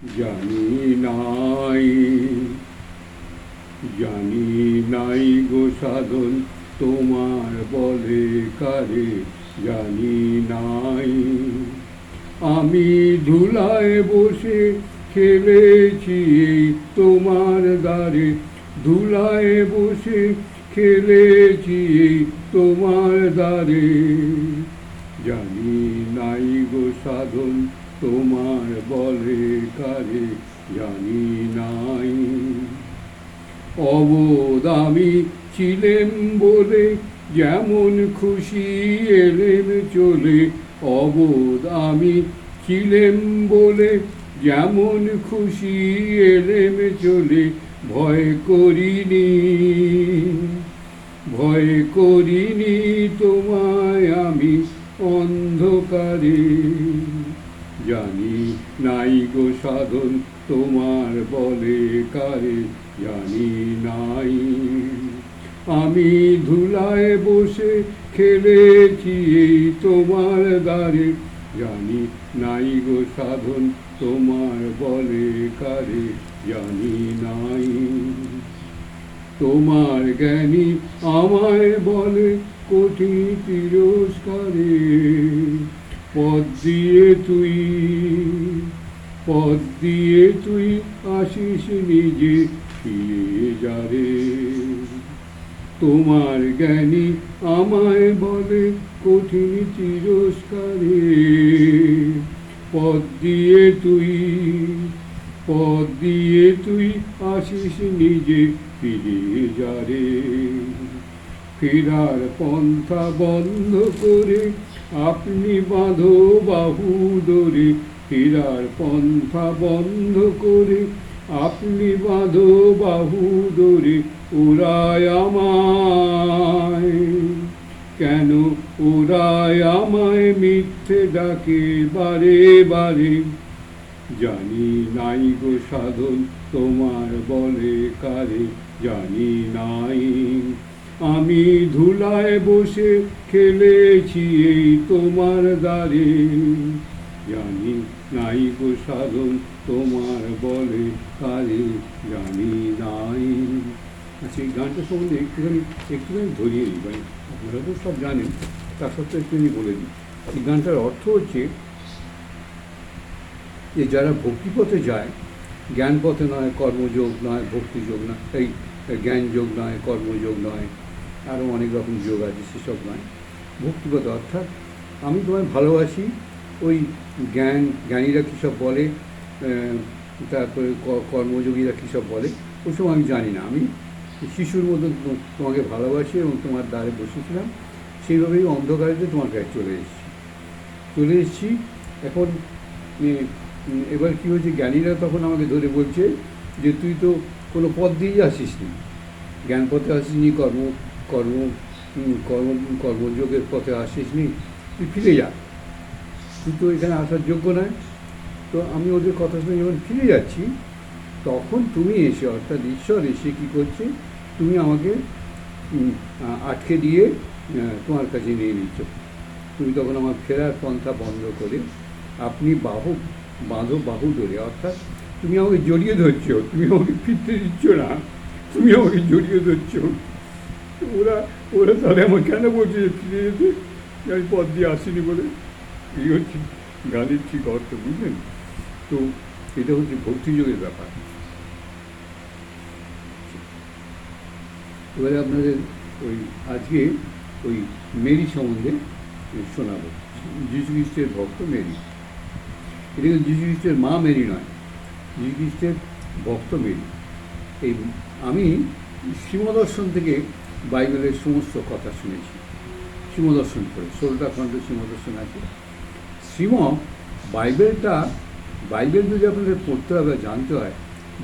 জানি নাই জানি নাই গো সাধন, তোমার বলে কারে জানি নাই। আমি ধুলায় বসে খেলেছি তোমার দ্বারে, ধুলায় বসে খেলেছি তোমার দ্বারে। জানি নাই গো সাধন তোমার বলে কারে জানি নাই। অবোধ আমি ছিলেম বলে যেমন খুশি এলেম চলে অবোধ আমি ছিলেম বলে যেমন খুশি এলেম চলে, ভয় করিনি। ভয় করিনি তোমায় আমি অন্ধকারে। জানি নাই গো সাধন, তোমার বলে কারে জানি নাই। আমি ধুলায় বসে খেলেছি তোমার দ্বারে, জানি নাই গো সাধন, তোমার বলে কারে জানি নাই। তোমার জ্ঞানী আমায় বলে কঠিন তিরস্কারে পদ দিয়ে তুই পদ দিয়ে তুই আসিস নিজে ফিরে যারে তোমার জ্ঞানী আমায় বলে কঠিন তিরস্কারে। পদ দিয়ে তুই পদ দিয়ে তুই আসিস নিজে ফিরে যারে ফেরার পন্থা বন্ধ করে আপনি বাঁধো বাহু ধরে ফেরার পন্থা বন্ধ করে। আপনি বাঁধো বাহু ওরাই আমায়। কেন ওরাই আমায় মিথ্যে ডাকে বারে বারে? জানি নাই গো সাধন, তোমার বলে কারে? জানি নাই। আমি ধুলায় বসে খেলেছি এই তোমার দ্বারে জানি নাই গো সাধন তোমার বলে কারে, জানি নাই। আচ্ছা এই গানটা সম্বন্ধে একটুখানি একটুখানি ধরিয়ে দিই, ভাই। আপনারা তো সব জানেন তার সত্ত্বেও একটুখানি বলে দিই। এই গানটার অর্থ হচ্ছে, যে যারা ভক্তিপথে যায় জ্ঞান পথে নয়, কর্মযোগ নয়, ভক্তিযোগ নয়, এই জ্ঞানযোগ নয়, কর্মযোগ নয় আরও অনেক রকম যোগ আছে, সেসব নয়। ভক্তিগত, অর্থাৎ আমি তোমায় ভালোবাসি, ওই জ্ঞান, জ্ঞানীরা কী সব বলে তারপরে কর্মযোগীরা কী সব বলে, ওসব আমি জানি না। আমি শিশুর মতো তোমাকে ভালোবাসি এবং তোমার দ্বারে বসেছিলাম, সেইভাবেই অন্ধকারেতে তোমার কাছে চলে এসেছি। চলে এসেছি, এখন এবার কী হয়েছে, জ্ঞানীরা তখন আমাকে ধরে বলছে যে, তুই তো কোনো পথ দিয়েই আসিস নি জ্ঞান পথে আসিসনি, কর্ম কর্ম কর্ম, কর্মযোগের পথে আসিসনি, তুই ফিরে যা। তুই তো এখানে আসার যোগ্য নয়। তো আমি ওদের কথা শুনে যখন ফিরে যাচ্ছি, তখন তুমি এসে, অর্থাৎ ঈশ্বর এসে কী করছে, তুমি আমাকে আটকে দিয়ে তোমার কাছে নিয়ে নিচ্ছ। তুমি তখন আমার ফেরার পন্থা বন্ধ করে, আপনি বাহু, বাঁধো বাহু ধরে, অর্থাৎ তুমি আমাকে জড়িয়ে ধরছো, তুমি আমাকে ফিরতে দিচ্ছ না, তুমি আমাকে জড়িয়ে ধরছো। ওরা ওরা তাহলে আমার কেন বলছে? যে আমি পথ দিয়ে আসিনি বলে। এই হচ্ছে গানের ঠিক অর্থ, বুঝলেন? তো এটা হচ্ছে ভক্তিযোগের ব্যাপার। এবারে আপনাদের ওই আজকে ওই মেরি সম্বন্ধে শোনাবো। যীশু খ্রিস্টের ভক্ত মেরি। এটা কিন্তু যীশু খ্রিস্টের মা মেরি নয় যীশু খ্রিস্টের ভক্ত মেরি। এই আমি শ্রীমদর্শন থেকে বাইবেলের সমস্ত কথা শুনেছি। শ্রীমদর্শন করে ষোলোটা খণ্ড শ্রীমদর্শন আছে। শ্রীম বাইবেলটা, বাইবেল যদি আপনাদের পড়তে হবে, জানতে হয়,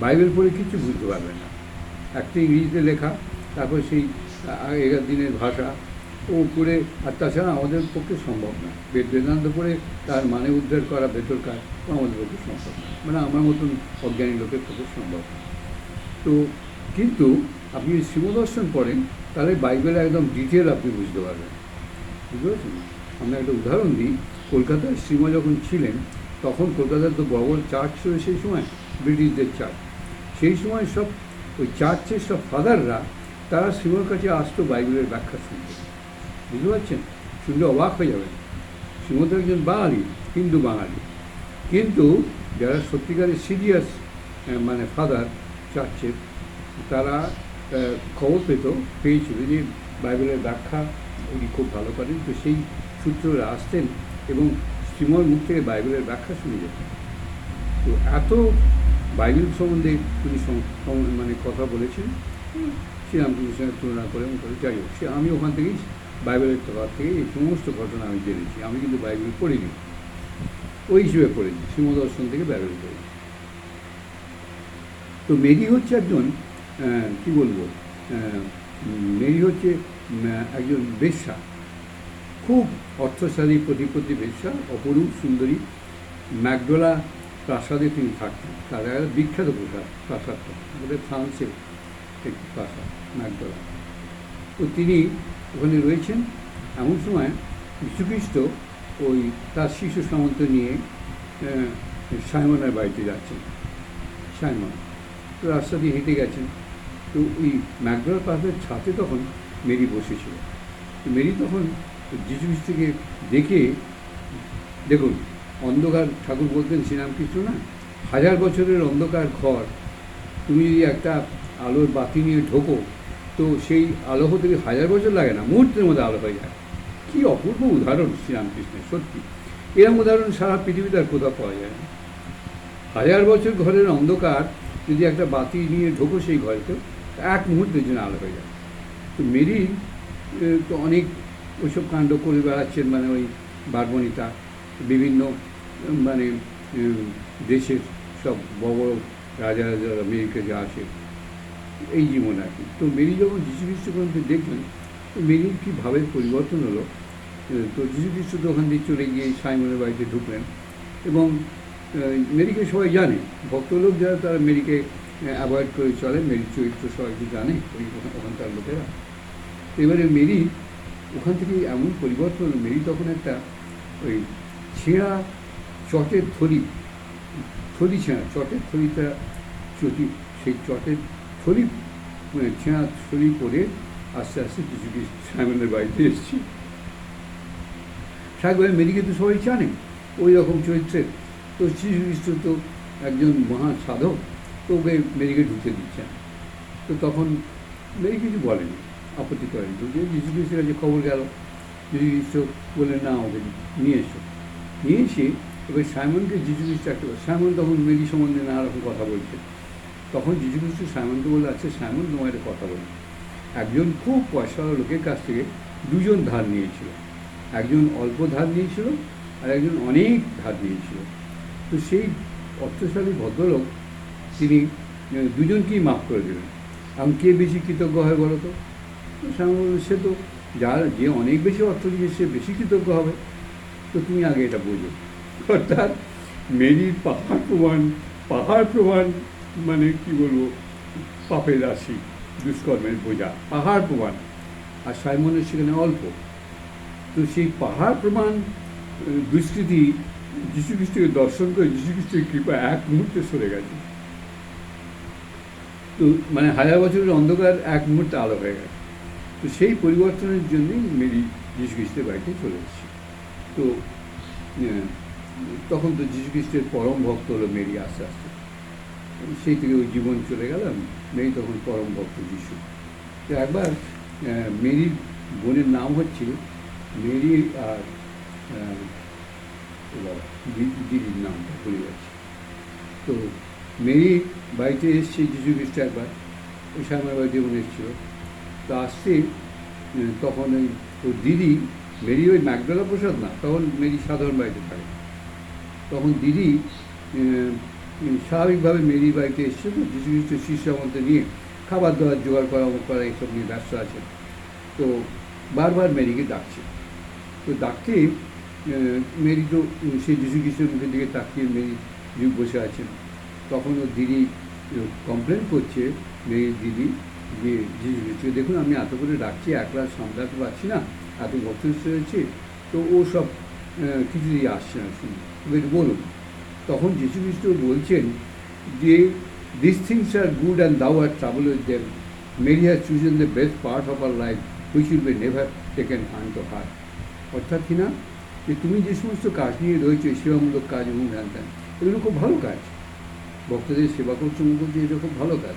বাইবেল পড়ে কিছু বুঝতে পারবেন না। একটা ইংরেজিতে লেখা, তারপর সেই আগেকার দিনের ভাষা, ও পড়ে আর তাছাড়া আমাদের পক্ষে সম্ভব না। বেদ বেদান্ত পড়ে তার মানে উদ্ধার করা ভেতরকার আমাদের পক্ষে সম্ভব না। মানে আমার মতন অজ্ঞানী লোকের পক্ষে সম্ভব না। তো, কিন্তু আপনি যদি শিবদর্শন পড়েন তাহলে বাইবেলে একদম ডিটেল আপনি বুঝতে পারবেন। বুঝতে পারছেন আমরা একটা উদাহরণ দিই। কলকাতায় শ্রীমা যখন ছিলেন, তখন কলকাতার তো বড় চার্চ ছিল সেই সময়, ব্রিটিশদের চার্চ সেই সময় সব ওই চার্চের সব ফাদাররা তারা শ্রীমার কাছে আসতো বাইবেলের ব্যাখ্যা শুনতে। বুঝতে পারছেন? শুনলে অবাক হয়ে যাবেন। শ্রীমন্ত একজন বাঙালি, হিন্দু বাঙালি। কিন্তু যারা সত্যিকারের সিরিয়াস মানে ফাদার চার্চের তারা খবর পেত পেয়েছিল যে বাইবেলের ব্যাখ্যা উনি খুব ভালো করেন। তো সেই সূত্রে আসতেন এবং শ্রীময় মুখ থেকে বাইবেলের ব্যাখ্যা শুনে যেতেন। তো এত বাইবেল সম্বন্ধে তিনি মানে কথা বলেছেন, শ্রীরামকৃষ্ণের সঙ্গে তুলনা করে এবং করে। যাই হোক, সে আমি ওখান থেকেই বাইবেলের তরফ থেকে এই সমস্ত ঘটনা আমি জেনেছি। আমি কিন্তু বাইবেল পড়িনি। ওই হিসেবে পড়েছি শ্রীমদর্শন থেকে বাইবেল পড়েছি তো মেরি হচ্ছে একজন কি বলব? আহ, মেরি হচ্ছে একজন বেশ্যা। খুব অর্থশালী প্রতিপত্তি বেশ্যা অপরূপ সুন্দরী। ম্যাকডোলা প্রাসাদে তিনি থাকতেন। তার একটা বিখ্যাত প্রাসাদ প্রাসাদটা। আমাদের ফ্রান্সের একটি প্রাসাদ ম্যাকডোলা। তো তিনি ওখানে রয়েছেন। এমন সময় যীশুখ্রিস্ট ওই তার শিশু সামন্ত নিয়ে সাইমনের বাড়িতে যাচ্ছেন। সাইমন তো রাস্তা দিয়ে হেঁটে গেছেন। তো ওই ম্যাকডোনাল পাহাড়ের ছাতে তখন মেরি বসেছিল। মেরি তখন যিশু খ্রিস্টকে দেখে, দেখুন, অন্ধকার ঠাকুর বলতেন শ্রীরামকৃষ্ণ না, হাজার বছরের অন্ধকার ঘর, তুমি যদি একটা আলোর বাতি নিয়ে ঢোকো, তো সেই আলো হতে হাজার বছর লাগে না, মুহূর্তের মধ্যে আলো হয়ে যায়। কী অপূর্ব উদাহরণ শ্রীরামকৃষ্ণের, সত্যি। এরকম উদাহরণ সারা পৃথিবীতে আর কোথাও পাওয়া যায় না। হাজার বছর ঘরের অন্ধকার, যদি একটা বাতি নিয়ে ঢোকো সেই ঘরেতে এক মুহূর্তের জন্য আলো হয়ে যায়। তো মেরি তো অনেক ওইসব কাণ্ড করে বেড়াচ্ছেন মানে ওই বারবনিতা, বিভিন্ন মানে দেশের সব বড় রাজা রাজা আমেরিকা যা আসে, এই জীবন আর কি। তো মেরি যখন যীশু খ্রিস্ট পর্যন্ত দেখলেন, তো মেরির কী ভাবের পরিবর্তন হলো? তো যীশু খ্রিস্ট তো ওখান দিয়ে চলে গিয়ে সাইমনের বাড়িতে ঢুকলেন এবং মেরিকে সবাই জানে, ভক্তলোক যারা, তারা মেরিকে অ্যাভয়েড করে চলে মেরির চরিত্র সবাই তো জানে? ওই ওখান- ওখানকার লোকেরা। এবারে মেরি ওখান থেকে এমন পরিবর্তন মেরি তখন একটা ওই ছেঁড়া চটের থলি থলি ছেঁড়া, চটের থলিটা চটি সেই চটের থলি মানে ছেঁড়া থলি পরে আস্তে আস্তে কিছু কিছু সাইমনের বাড়িতে এসেছি। সাহেব মেরিকে তো সবাই জানে, ওই রকম চরিত্রের। তো খ্রিস্ট তো একজন মহা সাধক তো ওকে মেরিকে ঢুকতে দিচ্ছে। তো তখন মেরি কিছু বলেনি, আপত্তি করেনি। তো যে যিশু খ্রিস্টের কাছে খবর গেল, যিশু খ্রিস্ট বললেন, না, ওকে নিয়ে এসো। নিয়ে এসে এবার সাইমনকে যিশু খ্রিস্ট একটা সাইমন তখন মেরি সম্বন্ধে নানা রকম কথা বলছে। তখন যিশু খ্রিস্ট সাইমনকে বলে আচ্ছা সাইমন তোমার একটা কথা বলি। একজন খুব পয়সাওয়ালা লোকের কাছ থেকে দুজন ধার নিয়েছিল। একজন অল্প ধার নিয়েছিল আর একজন অনেক ধার নিয়েছিল। তো সেই অর্থশালী ভদ্রলোক তিনি দুজনকেই মাফ করে দেবেন এখন কে বেশি কৃতজ্ঞ হয় বলো তো? সে তো, যার যে অনেক বেশি অর্থ দিয়ে সে বেশি কৃতজ্ঞ হবে। তো তুমি আগে এটা বোঝো। অর্থাৎ মেরির পাহাড় প্রমাণ পাহাড় প্রমাণ মানে কি বলব? পাপের রাশি, দুষ্কর্মের বোঝা, পাহাড় প্রমাণ। আর সাইমনের সেখানে অল্প। তো সেই পাহাড় প্রমাণ দুষ্কৃতি যীশু খ্রিস্টকে দর্শন করে যীশু খ্রিস্টের কৃপা এক মুহূর্তে সরে গেছে। তো মানে হাজার বছরের অন্ধকার এক মুহূর্তে আলো হয়ে গেছে তো সেই পরিবর্তনের জন্যই মেরি যীশু খ্রিস্টের বাড়িতে চলে এসেছে। তো তখন তো যীশু খ্রিস্টের পরম ভক্ত হলো মেরি আস্তে আস্তে। সেই থেকে ওই জীবন চলে গেলাম, মেরি তখন পরম ভক্ত যিশু। তো একবার মেরির বোনের নাম হচ্ছে মেরি আর দিদির নামটা ভুলে যাচ্ছি তো মেরি বাড়িতে এসছে যিশু খ্রিস্ট একবার। ওই সামনের বাড়িতে যেমন এসেছিল। তো আসতে তখন ওই, ওর দিদি, মেরি ওই ম্যাকডলা প্রসাদ না, তখন মেরি সাধারণ বাড়িতে থাকে। তখন দিদি স্বাভাবিকভাবে মেরি বাড়িতে এসছে তো, যিশু খ্রিস্টের শিষ্য মধ্যে নিয়ে খাবার দাবার জোগাড় করা করা, এইসব নিয়ে ব্যস্ত আছে। তো বারবার মেরিকে ডাকছে। তো ডাকতে মেরি তো সেই যিশু খ্রিস্টের মুখের দিকে তাকিয়ে মেরি বসে আছেন। তখন ওর দিদি কমপ্লেন করছে মেয়ের দিদি যে খ্রিস্টকে দেখুন আমি এত করে ডাকছি একলা সামলাতে পারছি না এত ভক্ত হয়েছে। তো ও সব আহ, কিছুতেই আসছে না শুনে। একটু বলুন তখন যীশু খ্রিস্ট বলছেন যে this things are good and thou are travel with them Mary has chosen the best part of our life which will be never take taken hand to heart অর্থাৎ কি না? যে তুমি যে সমস্ত কাজ নিয়ে রয়েছে সেবামূলক কাজ এবং ধ্যান ধ্যান এগুলো খুব ভালো কাজ। ভক্তদের সেবা করছ করছে এটা খুব ভালো কাজ।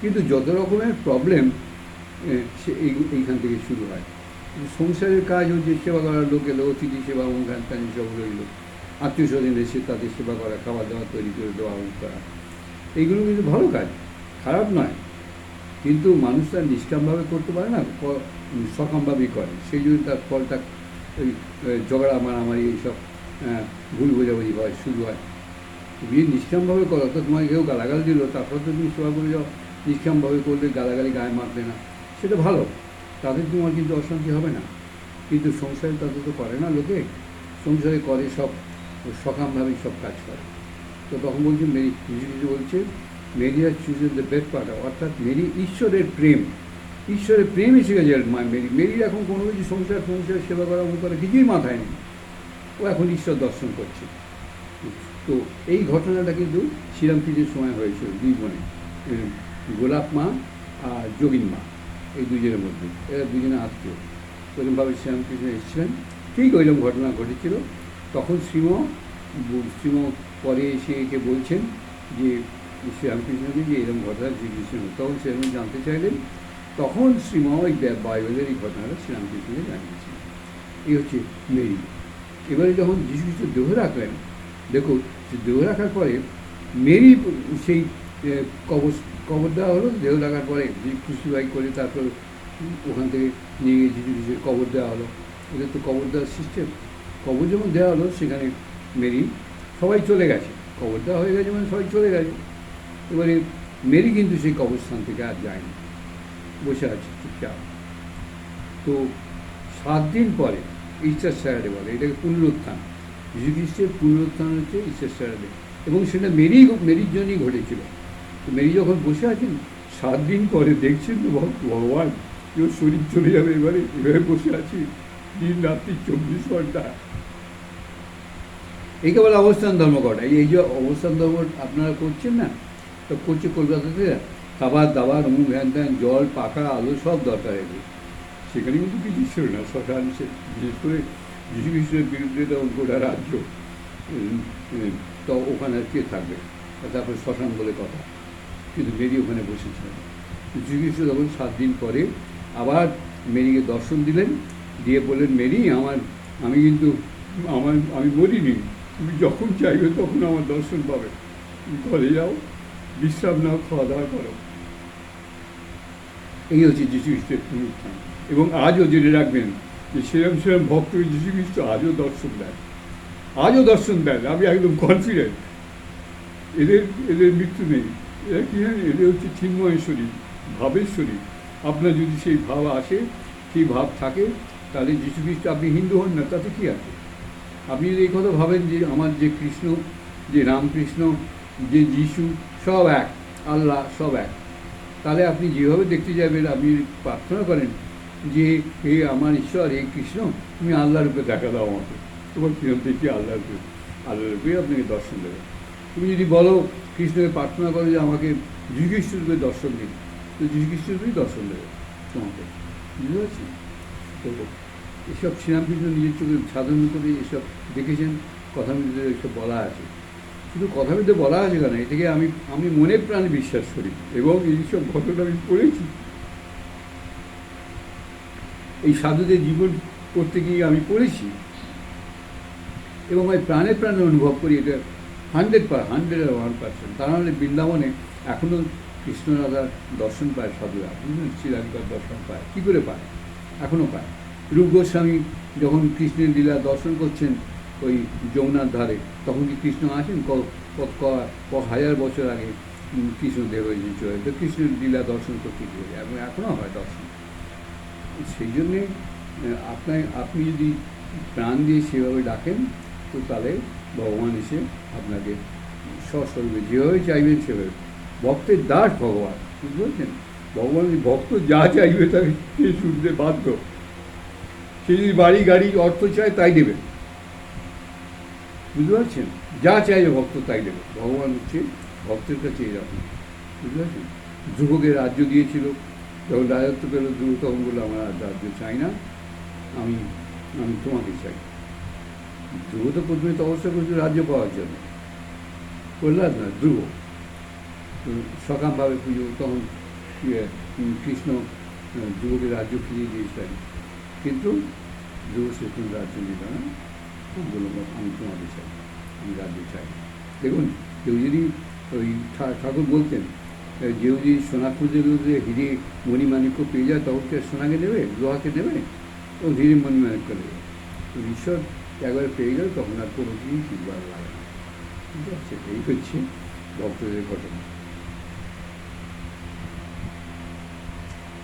কিন্তু যত রকমের প্রবলেম সে এই, এইখান থেকে শুরু হয়। সংসারের কাজ হচ্ছে সেবা করার লোক এলো, অতিথি সেবা অনুষ্ঠান ত্যান সব রইল। আত্মীয় স্বজন এসে তাদের সেবা করা, খাবার দাবার তৈরি করে দেওয়া করা। এইগুলো কিন্তু ভালো কাজ, খারাপ নয়। কিন্তু মানুষ তার নিষ্কামভাবে করতে পারে না সকামভাবেই করে। সেই জন্য তার ফলটা ওই ঝগড়া, মারামারি এইসব ভুল বোঝাবুঝি হয়, শুরু হয়। তুমি নিষ্কামভাবে করো তো তোমায় কেউ গালাগাল দিল, তারপর তো তুমি সেবা করে যাও, নিষ্কামভাবে করলে গালাগালি গায়ে মারবে না। সেটা ভালো, তাদের তোমার কিন্তু অশান্তি হবে না। কিন্তু সংসারে তাদের তো করে না লোকে, সংসারে করে সব, সকামভাবেই সব কাজ করে। তো তখন বলছে মেরি, কিছু কিছু বলছে, Mary are chosen the best part অর্থাৎ মেরি ঈশ্বরের প্রেম। ঈশ্বরের প্রেম এসে গেছে, আর মা- মেরি মেরির এখন কোনো কিছু সংসার সংসার সেবা করা করা কিছুই মাথায় নেই। ও এখন ঈশ্বর দর্শন করছে। তো এই ঘটনাটা কিন্তু শ্রীরামকৃষ্ণের সময় হয়েছিল দুই বোনে। গোলাপ মা আর যোগিন মা, এই দুজনের মধ্যে। এরা দুজনে আত্মীয়। ওরকমভাবে শ্রীরামকৃষ্ণ এসেছিলেন। ঠিক ওইরকম ঘটনা ঘটেছিল। তখন শ্রীম শ্রীম পরে এসে একে বলছেন যে, শ্রীরামকৃষ্ণকে যে এরকম ঘটনা শ্রীকৃষ্ণ তখন সেরকম জানতে চাইলেন। তখন শ্রীম ওই বাইবেলের এই ঘটনাটা শ্রীরামকৃষ্ণকে জানিয়েছেন এই হচ্ছে মেরি। এবারে যখন যীশু খ্রিস্ট দেহ রাখলেন দেখো যে দেহ রাখার পরে মেরি সেই এ, কবর দেওয়া হলো দেহ রাখার পরে খুশিবাই করে তারপর ওখান থেকে নিয়ে গিয়ে যীশু কবর দেওয়া হলো। ওদের তো কবর দেওয়ার সিস্টেম কবর যখন দেওয়া হলো সেখানে মেরি সবাই চলে গেছে। কবর দেওয়া হয়ে গেছে মানে সবাই চলে গেছে। এবারে মেরি কিন্তু সেই কবরস্থান থেকে আর যায়নি। বসে আছে চুপচাপ। তো সাত দিন পরে ইস্টার স্যাটারডে বলে এটাকে পুনরুত্থান। যীশু খ্রিস্টের পুনরুত্থান হচ্ছে স্যাটারডে এবং সেটা মেরি মেরির জন্যই ঘটেছিল। তো মেরি যখন বসে আছেন, সাত দিন পরে দেখছেন তো ভগবান কেউ শরীর চলে যাবে এবারে এভাবে বসে আছি, দিন রাত্রি চব্বিশ ঘণ্টা। এই কেবল অবস্থান ধর্ম কটা এই যে অবস্থান ধর্ম আপনারা করছেন না, তো করছে কলকাতাতে খাবার দাবার অমুক ভ্যান ত্যান, জল, পাখা, আলো সব দরকার এগুলো সেখানে কিন্তু কিছু ছিল না শ্মশান বিশেষ করে যীশু খ্রিস্টের বিরুদ্ধে তখন গোটা রাজ্য তো ওখানে আর কে থাকবে? তারপরে শ্মশান বলে কথা। কিন্তু মেরি ওখানে বসেছিলেন যীশু তখন সাত দিন পরে আবার মেরিকে দর্শন দিলেন, দিয়ে বললেন, মেরি, আমার, আমি কিন্তু, আমার, আমি মরিনি। তুমি যখন চাইবে তখন আমার দর্শন পাবে। ঘরে যাও, বিশ্রাম নাও, খাওয়া দাওয়া করো। এই হচ্ছে যীশু খ্রিস্টের এবং আজও জেনে রাখবেন যে সেরম সেরম ভক্ত যীশু খ্রিস্ট আজও দর্শন দেন আজও দর্শন দেন আমি একদম কনফিডেন্ট এদের এদের মৃত্যু নেই। এরা কী জানেন? এদের হচ্ছে চিন্ময়েশ্বরী ভাবেশ্বরী আপনার যদি সেই ভাব আসে, সেই ভাব থাকে, তাহলে যীশু খ্রিস্ট আপনি হিন্দু হন না, তাতে কী আছে? আপনি যদি এই কথা ভাবেন যে আমার যে কৃষ্ণ, যে রামকৃষ্ণ, যে যিশু, সব এক, আল্লাহ সব এক। তাহলে আপনি যেভাবে দেখতে যাবেন, আপনি প্রার্থনা করেন যে হে আমার ঈশ্বর, হে কৃষ্ণ, তুমি আল্লাহ রূপে দেখা দাও আমাকে। তোমার কিরম দেখি আল্লাহ রূপে আল্লাহ রূপে আপনাকে দর্শন দেবে। তুমি যদি বলো, কৃষ্ণকে প্রার্থনা করো যে আমাকে যীশুখ্রিস্ট রূপে দর্শন দিন, তো যীশুখ্রিস্ট রূপেই দর্শন দেবে তোমাকে। বুঝতে পারছি তো এসব শ্রীরামকৃষ্ণ নিজের চোখে সাধারণত এসব দেখেছেন কথার মধ্যে এসব বলা আছে। শুধু মধ্যে বলা আছে কেন? এটাকে আমি আমি মনে প্রাণে বিশ্বাস করি এবং এইসব ঘটনা আমি পড়েছি। এই সাধুদের জীবন করতে গিয়ে আমি পড়েছি। এবং আমি প্রাণে প্রাণে অনুভব করি, এটা হান্ড্রেড পার হান্ড্রেড আর ওয়ান পার্সেন্ট তা নাহলে বৃন্দাবনে এখনও কৃষ্ণরাধার দর্শন পায়, সাধুরা শ্রীরাধিকার দর্শন পায়। কী করে পায়? এখনও পায়। রূপ গোস্বামী যখন কৃষ্ণের লীলা দর্শন করছেন ওই যমুনার ধারে, তখন কি কৃষ্ণ আছেন ক- হাজার বছর আগে কৃষ্ণদেব হয়েছেন চলে তো কৃষ্ণের লীলা দর্শন করতে গিয়ে। এবং এখনও হয় দর্শন। সেই জন্যে আপনার আপনি যদি প্রাণ দিয়ে সেভাবে ডাকেন, তো তাহলে ভগবান এসে আপনাকে সস্বরূপে যেভাবে চাইবেন সেভাবে। ভক্তের দাস ভগবান, বুঝতে পারছেন? ভগবান ভক্ত যা চাইবে তাকে সে শুনতে বাধ্য। সে যদি বাড়ি গাড়ি অর্থ চায়, তাই দেবে। বুঝতে পারছেন? যা চাইবে ভক্ত তাই দেবে। ভগবান হচ্ছে ভক্তের কাছে এরকম। বুঝতে পারছেন? ধ্রুবকে রাজ্য দিয়েছিল। যখন রাজত্ব পেল ধ্রুব তখন বলল আমার আর রাজ্য চাই না আমি আমি তোমাকে চাই। ধ্রুব তো প্রথমে তপস্যা করেছিল রাজ্য পাওয়ার জন্য। প্রহ্লাদ না ধ্রুব। সকামভাবে পুজো তখন ইয়ে, কৃষ্ণ ধ্রুবকে রাজ্য ফিরিয়ে দিয়েছিলেন। কিন্তু ধ্রুব সে কোনো রাজ্য নিল না। বলল আমি তোমাকে চাই আমি রাজ্য চাই। দেখুন কেউ যদি ওই ঠাকুর বলতেন কেউ যদি সোনা খুঁজে খুঁজে হিরে মণিমাণিক্য পেয়ে যায় তখন কে সোনাকে দেবে, লোহাকে দেবে? ও হিরে মণিমাণিক্য দেবে। তো ঈশ্বর একবার পেয়ে গেলে, তখন আর কোনো কিছুই ভালো লাগে না। ঠিক আছে, এই হচ্ছে ভক্তদের ঘটনা।